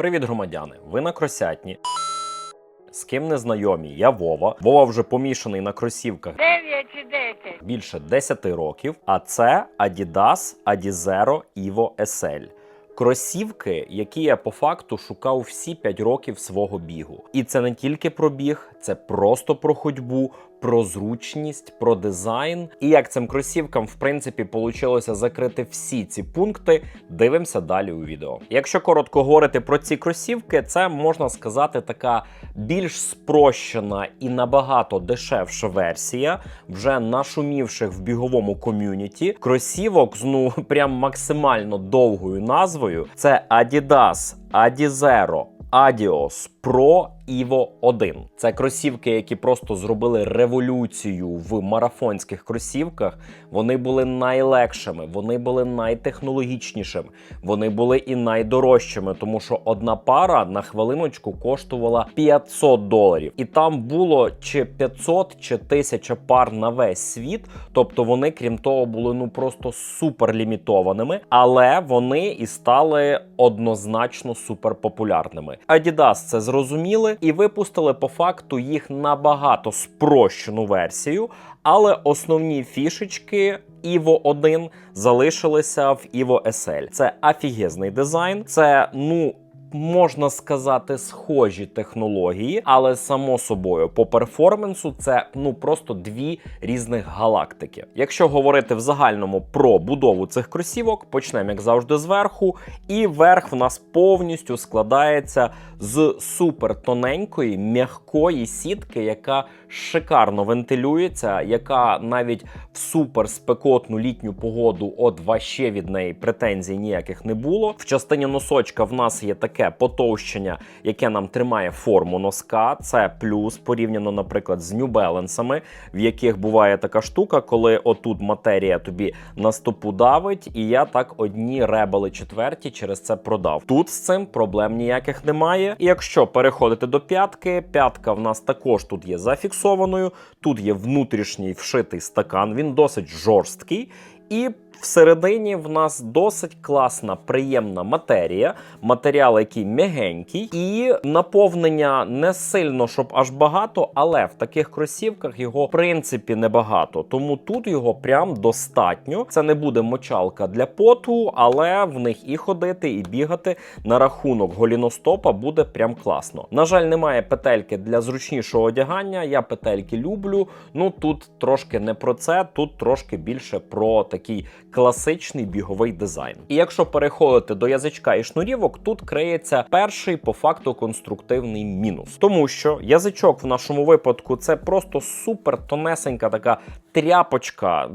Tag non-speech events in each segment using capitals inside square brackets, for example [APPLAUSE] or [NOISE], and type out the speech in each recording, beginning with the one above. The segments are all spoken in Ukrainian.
Привіт, громадяни! Ви на кросятні. З ким не знайомі? Я Вова. Вова вже помішаний на кросівках 9 чи 10. більше 10 років. А це Adidas Adizero Evo SL. Кросівки, які я по факту шукав всі 5 років свого бігу. І це не тільки про біг, це просто про ходьбу, про зручність, про дизайн. І як цим кросівкам, в принципі, вийшло закрити всі ці пункти, дивимося далі у відео. Якщо коротко говорити про ці кросівки, це можна сказати така більш спрощена і набагато дешевша версія вже нашумівших в біговому ком'юніті. Кросівок з ну [LAUGHS] прям максимально довгою назвою. Це Adidas Adizero Adios Pro Evo 1. Це кросівки, які просто зробили революцію в марафонських кросівках. Вони були найлегшими, вони були найтехнологічнішими, вони були і найдорожчими, тому що одна пара на хвилиночку коштувала 500 доларів. І там було чи 500, чи 1000 пар на весь світ. Тобто вони, крім того, були ну просто супер лімітованими, але вони і стали однозначно суперпопулярними. Adidas це зрозуміли і випустили по факту їх набагато спрощену версію, але основні фішечки. Evo 1 залишилися в Evo SL. Це офігезний дизайн. Це ну. Можна сказати, схожі технології, але само собою по перформансу це ну просто дві різних галактики. Якщо говорити в загальному про будову цих кросівок, почнемо як завжди зверху, і верх в нас повністю складається з супер тоненької, м'якої сітки, яка шикарно вентилюється, яка навіть в супер спекотну літню погоду, от ваще від неї претензій ніяких не було. В частині носочка в нас є таке потовщення, яке нам тримає форму носка. Це плюс порівняно, наприклад, з New Balance, в яких буває така штука, коли отут матерія тобі на стопу давить, і я так одні ребели четверті через це продав. Тут з цим проблем ніяких немає. І якщо переходити до п'ятки, п'ятка в нас також тут є зафіксованою. Тут є внутрішній вшитий стакан, він досить жорсткий. І всередині в нас досить класна, приємна матерія, матеріал, який м'ягенький, і наповнення не сильно, щоб аж багато, але в таких кросівках його в принципі небагато. Тому тут його прям достатньо. Це не буде мочалка для поту, але в них і ходити, і бігати на рахунок голіностопа буде прям класно. На жаль, немає петельки для зручнішого одягання. Я петельки люблю. Ну тут трошки не про це, тут трошки більше про такий класичний біговий дизайн. І якщо переходити до язичка і шнурівок, тут криється перший по факту конструктивний мінус, тому що язичок в нашому випадку це просто супер тонесенька така тряпочка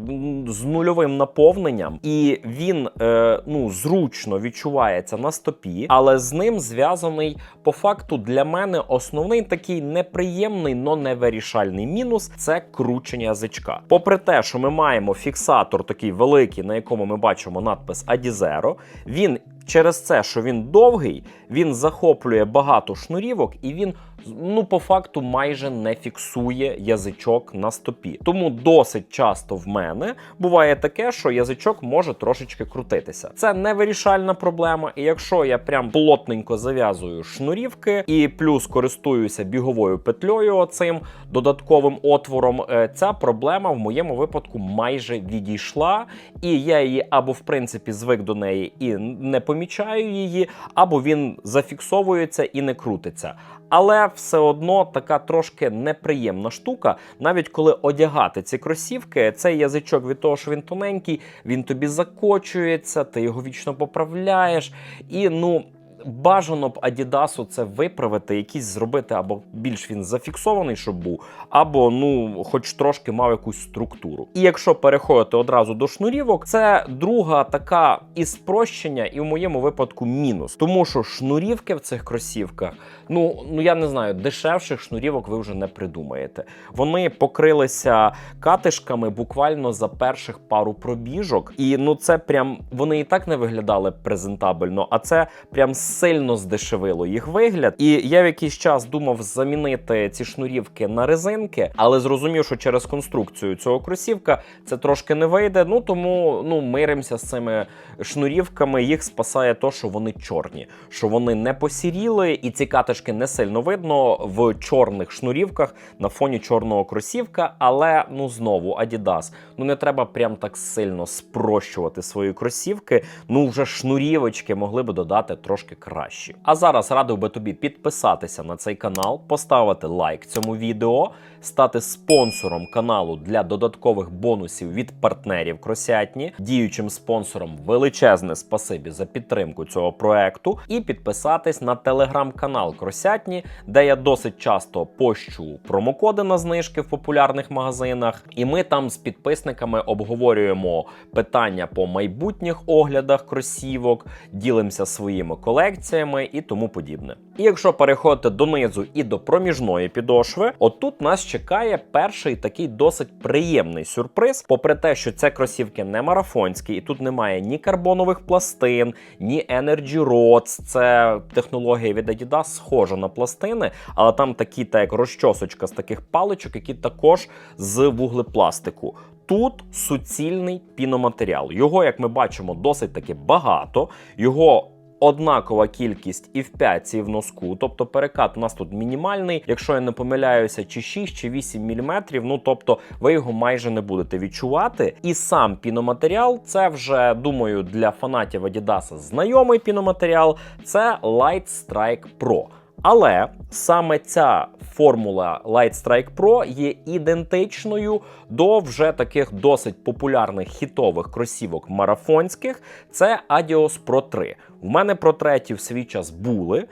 з нульовим наповненням, і він е, ну зручно відчувається на стопі, але з ним зв'язаний по факту для мене основний такий неприємний, но невирішальний мінус це кручення язичка. Попри те, що ми маємо фіксатор такий великий, на якому ми бачимо надпис Adizero, він через це, що він довгий, він захоплює багато шнурівок і він. Ну, по факту майже не фіксує язичок на стопі. Тому досить часто в мене буває таке, що язичок може трошечки крутитися. Це невирішальна проблема. І якщо я прям плотненько зав'язую шнурівки і плюс користуюся біговою петлею, оцим додатковим отвором, е, ця проблема в моєму випадку майже відійшла, і я її або в принципі звик до неї і не помічаю її, або він зафіксовується і не крутиться. Але все одно така трошки неприємна штука. Навіть коли одягати ці кросівки, цей язичок від того, що він тоненький, він тобі закочується, ти його вічно поправляєш. І ну. Бажано б Адідасу це виправити, якийсь зробити, або більш він зафіксований, щоб був, або ну, хоч трошки мав якусь структуру. І якщо переходити одразу до шнурівок, це друга така і спрощення, і в моєму випадку мінус. Тому що шнурівки в цих кросівках, ну ну я не знаю, дешевших шнурівок ви вже не придумаєте. Вони покрилися катишками буквально за перших пару пробіжок, і ну це прям вони і так не виглядали презентабельно, а це прям сильно здешевило їх вигляд. І я в якийсь час думав замінити ці шнурівки на резинки, але зрозумів, що через конструкцію цього кросівка це трошки не вийде. Ну тому ну миримося з цими шнурівками. Їх спасає то, що вони чорні, що вони не посіріли, і ці катишки не сильно видно в чорних шнурівках на фоні чорного кросівка. Але ну знову Adidas, ну не треба прям так сильно спрощувати свої кросівки. Ну вже шнурівочки могли би додати трошки кращі. А зараз радив би тобі підписатися на цей канал, поставити лайк цьому відео, стати спонсором каналу для додаткових бонусів від партнерів Кросятні, діючим спонсором величезне спасибі за підтримку цього проекту, і підписатись на телеграм-канал Кросятні, де я досить часто пощу промокоди на знижки в популярних магазинах. І ми там з підписниками обговорюємо питання по майбутніх оглядах кросівок, ділимося своїми колекціями і тому подібне. І якщо переходити донизу і до проміжної підошви, отут нас чекає перший такий досить приємний сюрприз. Попри те, що це кросівки не марафонські, і тут немає ні карбонових пластин, ні Energy Rods. Це технологія від Adidas схожа на пластини, але там такі, так як розчосочка з таких паличок, які також з вуглепластику. Тут суцільний піноматеріал. Його, як ми бачимо, досить таки багато. Його однакова кількість і в п'ятці, і в носку. Тобто перекат у нас тут мінімальний. Якщо я не помиляюся, чи 6, чи 8 мм, ну тобто ви його майже не будете відчувати. І сам піноматеріал, це вже думаю для фанатів Adidas знайомий піноматеріал. Це Light Strike Pro. Але саме ця формула Light Strike Pro є ідентичною до вже таких досить популярних хітових кросівок марафонських. Це Adios Pro 3. У мене Pro 3 в свій час були.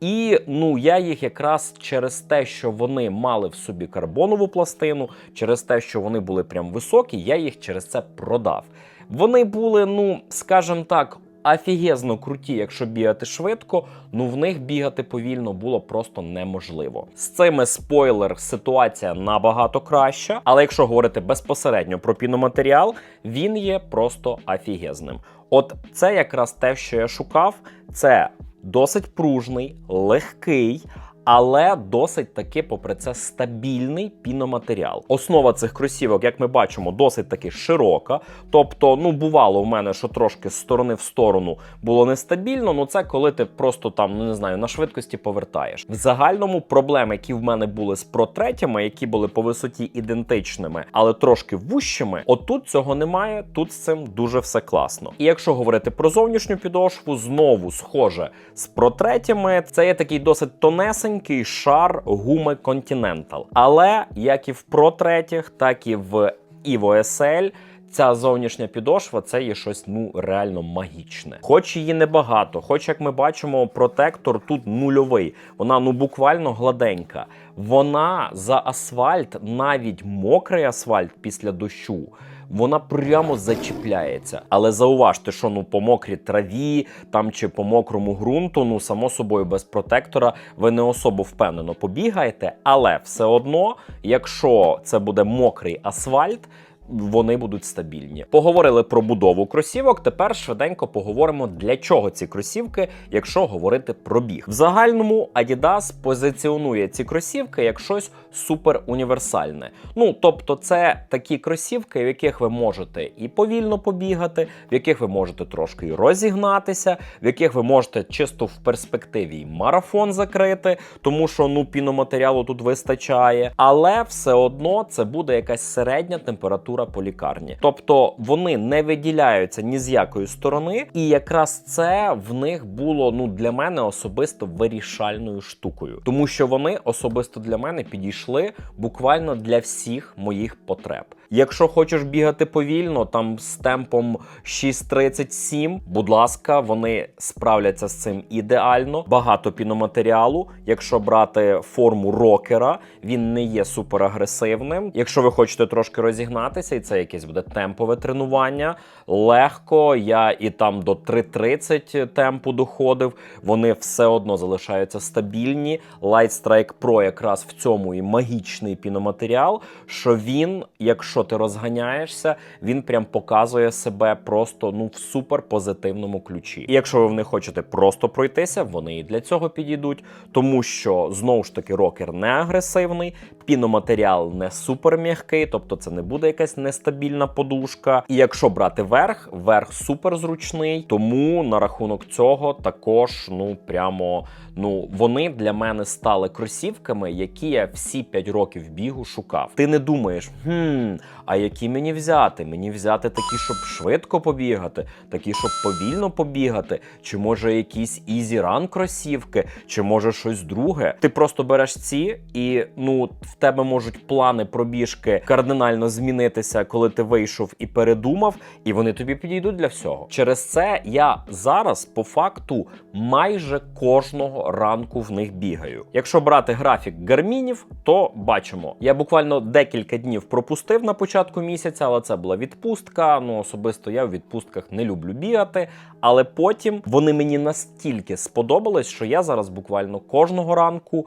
І ну я їх якраз через те, що вони мали в собі карбонову пластину, через те, що вони були прям високі, я їх через це продав. Вони були, ну скажімо так, офігезно круті, якщо бігати швидко, ну в них бігати повільно було просто неможливо. З цими спойлер ситуація набагато краща, але якщо говорити безпосередньо про піноматеріал, він є просто офігезним. От це якраз те, що я шукав, це досить пружний, легкий. Але досить таки, попри це, стабільний піноматеріал. Основа цих кросівок, як ми бачимо, досить таки широка. Тобто, ну бувало в мене, що трошки з сторони в сторону було нестабільно. Ну це коли ти просто там ну не знаю на швидкості повертаєш. В загальному проблеми, які в мене були з протретями, які були по висоті ідентичними, але трошки вущими. Отут цього немає. Тут з цим дуже все класно. І якщо говорити про зовнішню підошву, знову схоже з протретями, це є такий досить тонесенький шар гуми Continental. Але як і в Pro 3, так і в Evo SL, Ця зовнішня підошва це є щось ну реально магічне. Хоч її небагато, хоч як ми бачимо, протектор тут нульовий. Вона ну буквально гладенька. Вона за асфальт, навіть мокрий асфальт після дощу. Вона прямо зачіпляється. Але зауважте, що ну по мокрій траві там чи по мокрому ґрунту, ну само собою без протектора, ви не особо впевнено побігаєте. Але все одно, якщо це буде мокрий асфальт. Вони будуть стабільні. Поговорили про будову кросівок. Тепер швиденько поговоримо, для чого ці кросівки, якщо говорити про біг. В загальному Adidas позиціонує ці кросівки як щось супер універсальне. Ну тобто, це такі кросівки, в яких ви можете і повільно побігати, в яких ви можете трошки розігнатися, в яких ви можете чисто в перспективі й марафон закрити, тому що ну піноматеріалу тут вистачає, але все одно це буде якась середня температура по лікарні. Тобто вони не виділяються ні з якої сторони, і якраз це в них було ну для мене особисто вирішальною штукою, тому що вони особисто для мене підійшли буквально для всіх моїх потреб. Якщо хочеш бігати повільно, там з темпом 6.37, будь ласка, вони справляться з цим ідеально. Багато піноматеріалу. Якщо брати форму рокера, він не є суперагресивним. Якщо ви хочете трошки розігнатися, і це якесь буде темпове тренування. Легко, я і там до 3.30 темпу доходив. Вони все одно залишаються стабільні. Light Strike Pro якраз в цьому і магічний піноматеріал, що він, якщо ти розганяєшся, він прям показує себе просто ну в супер позитивному ключі. І якщо ви в них хочете просто пройтися, вони і для цього підійдуть, тому що знову ж таки рокер не агресивний, піноматеріал не супер м'який, тобто це не буде якась нестабільна подушка. І якщо брати верх, верх супер зручний, тому на рахунок цього також ну прямо ну вони для мене стали кросівками, які я всі 5 років бігу шукав. Ти не думаєш, хм, а які мені взяти? Мені взяти такі, щоб швидко побігати, такі, щоб повільно побігати, чи може якісь easy run кросівки, чи може щось друге. Ти просто береш ці, і ну тебе можуть плани пробіжки кардинально змінитися, коли ти вийшов і передумав, і вони тобі підійдуть для всього. Через це я зараз по факту майже кожного ранку в них бігаю. Якщо брати графік гармінів, то бачимо, я буквально декілька днів пропустив на початку місяця, але це була відпустка. Ну особисто я в відпустках не люблю бігати. Але потім вони мені настільки сподобались, що я зараз буквально кожного ранку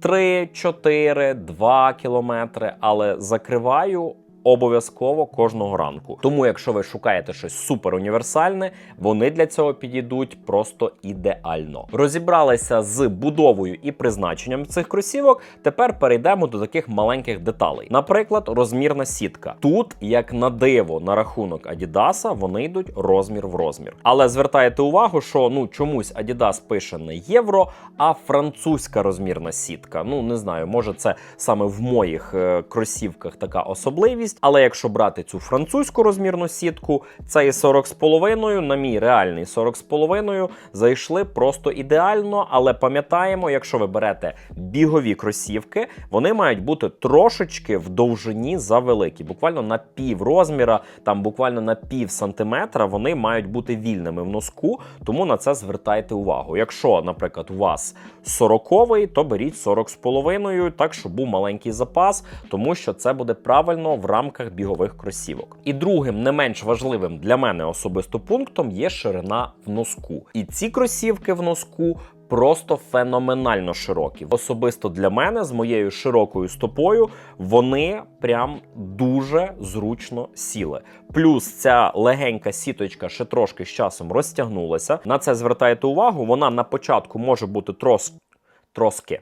3, 4, 2 кілометри, але закриваю. Обов'язково кожного ранку. Тому, якщо ви шукаєте щось супер універсальне, вони для цього підійдуть просто ідеально. Розібралися з будовою і призначенням цих кросівок. Тепер перейдемо до таких маленьких деталей. Наприклад, розмірна сітка. Тут, як на диво, на рахунок Адідаса, вони йдуть розмір в розмір. Але звертайте увагу, що ну чомусь Adidas пише не євро, а французька розмірна сітка. Ну не знаю, може це саме в моїх е, кросівках така особливість. Але якщо брати цю французьку розмірну сітку, цей 40,5 на мій реальний 40,5 зайшли просто ідеально. Але пам'ятаємо, якщо ви берете бігові кросівки, вони мають бути трошечки в довжині завеликі, буквально на пів розміра, там буквально на пів сантиметра вони мають бути вільними в носку, тому на це звертайте увагу. Якщо, наприклад, у вас 40-й, то беріть 40,5, так щоб був маленький запас, тому що це буде правильно в рамках бігових кросівок. І другим, не менш важливим для мене особисто пунктом є ширина в носку. І ці кросівки в носку. Просто феноменально широкі. Особисто для мене з моєю широкою стопою вони прям дуже зручно сіли. Плюс ця легенька сіточка ще трошки з часом розтягнулася. На це звертайте увагу. Вона на початку може бути трос... троски.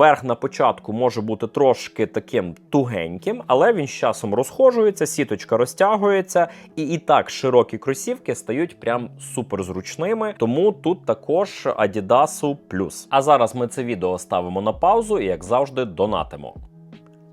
Верх на початку може бути трошки таким тугеньким, але він з часом розхожується, сіточка розтягується, і і так широкі кросівки стають прям суперзручними. Тому тут також Adidas плюс. А зараз ми це відео ставимо на паузу і, як завжди, донатимо.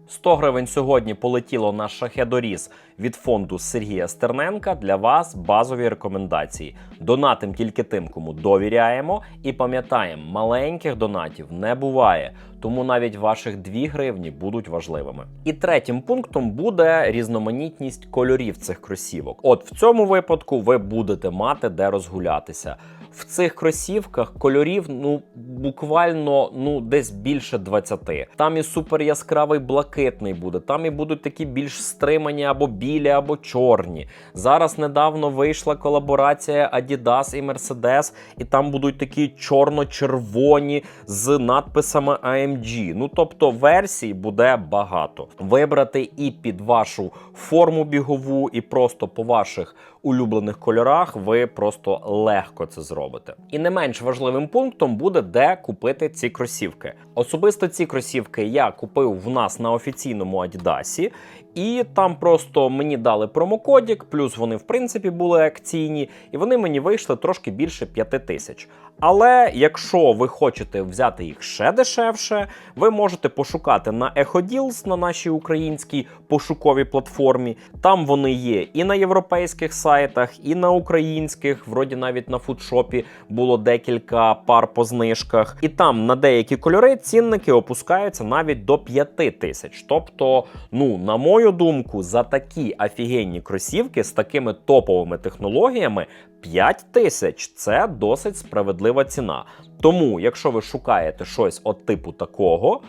100 гривень сьогодні полетіло на шахедоріз від фонду Сергія Стерненка. Для вас базові рекомендації. Донатим тільки тим, кому довіряємо, і пам'ятаємо, маленьких донатів не буває, тому навіть ваших 2 гривні будуть важливими. І третім пунктом буде різноманітність кольорів цих кросівок. От в цьому випадку ви будете мати де розгулятися. В цих кросівках кольорів ну буквально ну десь більше 20. Там і супер яскравий блакитний буде, там і будуть такі більш стримані або білі, або чорні. Зараз недавно вийшла колаборація Adidas і Mercedes, і там будуть такі чорно-червоні з надписами AMG. Ну тобто версій буде багато. Вибрати і під вашу форму бігову, і просто по ваших улюблених кольорах ви просто легко це зробите. І не менш важливим пунктом буде, де купити ці кросівки. Особисто ці кросівки я купив в нас на офіційному Адідасі. І там просто мені дали промокодік, плюс вони в принципі були акційні, і вони мені вийшли трошки більше 5 тисяч. Але якщо ви хочете взяти їх ще дешевше, ви можете пошукати на EchoDeals на нашій українській пошуковій платформі. Там вони є і на європейських сайтах, і на українських. Вроді навіть на фудшопі було декілька пар по знижках. І там на деякі кольори цінники опускаються навіть до 5 тисяч. Тобто, ну, на мою мою думку, за такі офігенні кросівки з такими топовими технологіями 5 тисяч це досить справедлива ціна. Тому, якщо ви шукаєте щось от типу такого,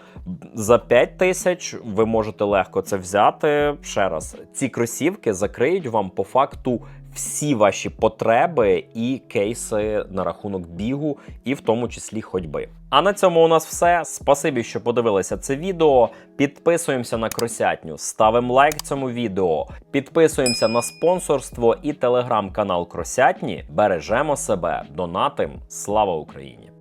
за 5 тисяч ви можете легко це взяти. Ще раз, ці кросівки закриють вам по факту всі ваші потреби і кейси на рахунок бігу, і в тому числі ходьби. А на цьому у нас все. Спасибі, що подивилися це відео. Підписуємося на кросятню, ставимо лайк цьому відео, підписуємося на спонсорство і телеграм-канал Кросятні. Бережемо себе, донатим. Слава Україні!